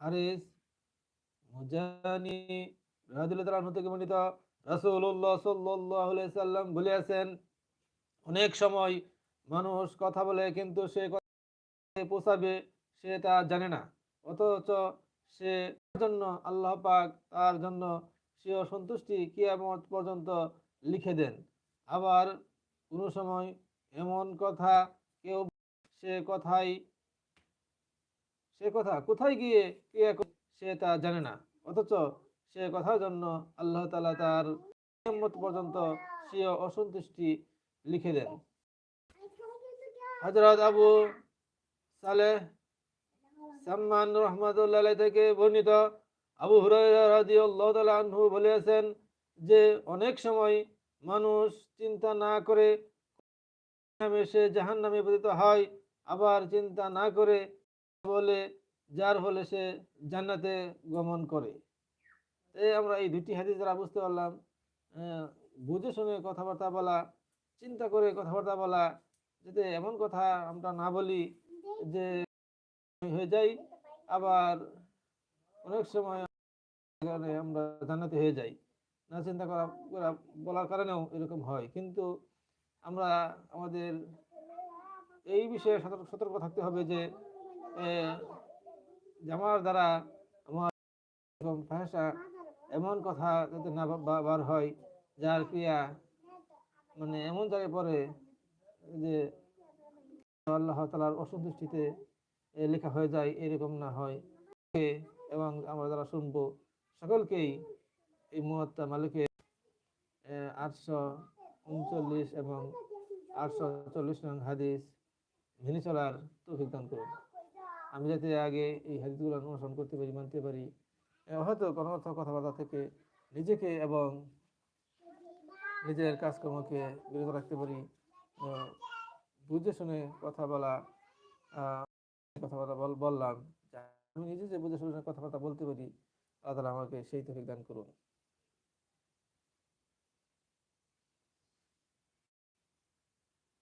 হারিস, মুজানি থেকে বর্ণিত সাল্লাম অনেক সময় মানুষ কথা বলে কিন্তু সে কথা পৌঁছাবে সে তা জানে না। অথচ সে জন্য আল্লাহ পাক তার জন্য সে অসন্তুষ্টি কিয়ামত পর্যন্ত লিখে দেন। আবার কোনো সময় এমন কথা কেউ সে কথাই সে কথা কোথায় গিয়ে কে সে তা জানে না। অথচ সে কথার জন্য আল্লাহ তালা তার পর্যন্ত সে অসন্তুষ্টি লিখে দেন। হযরত আবু সালেহ সাম্মান রহমাতুল্লাহ থেকে বর্ণিত আবু আনহু বলেছেন যে, অনেক সময় মানুষ চিন্তা না করে সে জাহান নামে পতিত হয়, আবার চিন্তা না করে বলে, যার ফলে সে জান্নাতে গমন করে। এই আমরা এই দুটি হাদিস দ্বারা বুঝতে পারলাম বুঝে শুনে কথাবার্তা বলা, চিন্তা করে কথাবার্তা বলা, যাতে এমন কথা আমরা না বলি যে হয়ে যাই, আবার অনেক সময় আমরা জান্নাতি হয়ে যাই। না চিন্তা করা করা, বলার কারণেও এরকম হয়। কিন্তু আমরা আমাদের এই বিষয়ে সতর্ক সতর্ক থাকতে হবে যে আমার দ্বারা আমার ভাষা এমন কথা যাতে না বার হয়, যার ক্রিয়া মানে এমন জায়গায় পড়ে যে আল্লাহ তালার অসন্তুষ্টিতে লেখা হয়ে যায়, এরকম না হয়। এবং আমরা যারা শুনব, সকলকেই এই মুহূর্তে মালিকের আটশো উনচল্লিশ এবং আটশো চল্লিশ নং হাদিস মেনে চলার তৌফিক দান করুন। আমি যাতে আগে এই হাদিসগুলো অনুসরণ করতে পারি, মানতে পারি। হয়তো কোনো কথাবার্তা থেকে নিজেকে এবং নিজের কাজকর্মকে বিরত রাখতে পারি। বুঝে শুনে কথা বলা কথাবার্তা বল- বললাম। আমি নিজে যে বুঝে শুনে কথাবার্তা বলতে পারি, আল্লাহ আমাকে সেই তৌফিক দান করুন।